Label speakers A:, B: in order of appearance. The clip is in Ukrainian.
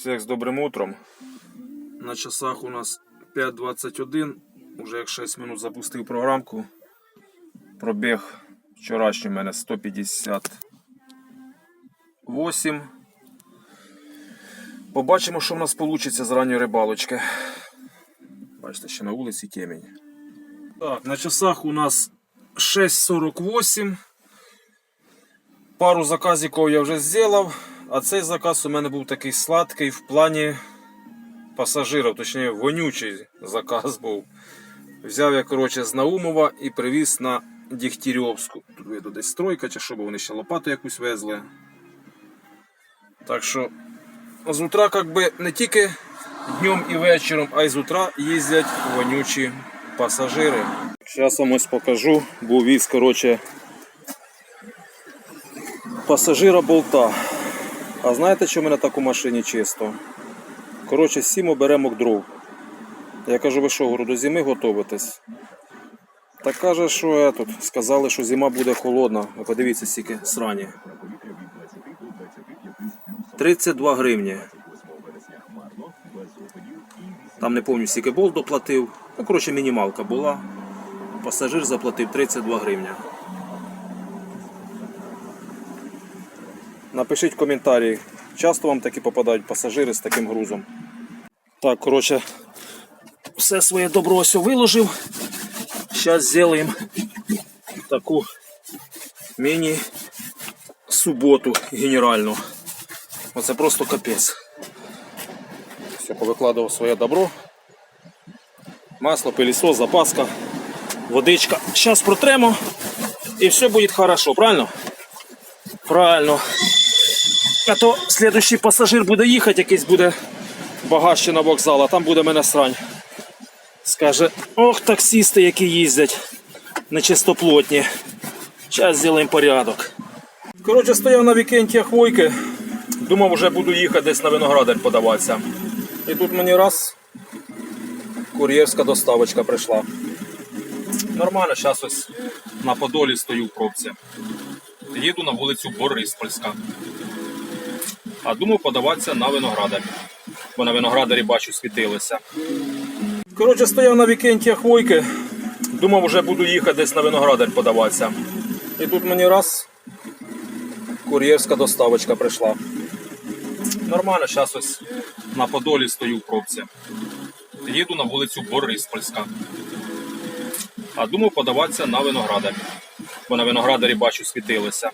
A: Всіх з добрим утром. На часах у нас 5.21. Уже як 6 минут запустив програмку. Пробіг вчорашній у мене 158. Побачимо, що в нас вийде з ранньої рибалочки. Бачите, ще на вулиці темінь. Так, на часах у нас 6.48. Пару заказиків я вже зробив, а цей заказ у мене був такий сладкий в плані пасажирів, точніше вонючий заказ був. Взяв я, коротше, з Наумова і привіз на Дігтярьовську. Тут видно десь стройка, чи що, бо вони ще лопату якусь везли. Так що з утра, як би, не тільки днем і вечором, а й з утра їздять вонючі пасажири. Зараз вам ось покажу, був віз, коротше, пасажира болта. А знаєте, що в мене так у машині чисто? Коротше, сім оберемок дров. Я кажу, ви що, до зими готуєтесь? Та каже, що я тут. Сказали, що зима буде холодна. Ви подивіться, стільки срані. 32 гривні. Там не пам'ятаю, скільки болт доплатив. Ну, коротше, мінімалка була. Пасажир заплатив 32 гривня. Напишіть в коментарі, часто вам такі попадають пасажири з таким грузом. Так, коротше, все своє добро ось виложив. Зараз зробимо таку міні-суботу генеральну. Оце просто капець. Все, повикладував своє добро. Масло, пилісос, запаска, водичка. Зараз протремо і все буде хорошо, правильно? Правильно. А то слідуючий пасажир буде їхати, якийсь буде багажче на вокзал, а там буде мене срань. Скаже, ох, таксісти, які їздять нечистоплотні. Зараз зробимо порядок. Коротше, стояв на вікенді Хвойки. Думав, вже буду їхати десь на виноградар подаватися. І тут мені раз кур'єрська доставочка прийшла. Нормально, зараз ось на Подолі стою в пробці. Їду на вулицю Бориспольська. А думав подаватися на виноградар. Бо на виноградарі бачу світилося. Коротше, стояв на вікенді Хвойки. Думав, вже буду їхати десь на виноградар подаватися. І тут мені раз кур'єрська доставочка прийшла. Нормально, зараз ось на Подолі стою в пробці. Їду на вулицю Бориспольська. А думав подаватися на виноградар. Бо на виноградарі бачу світилося.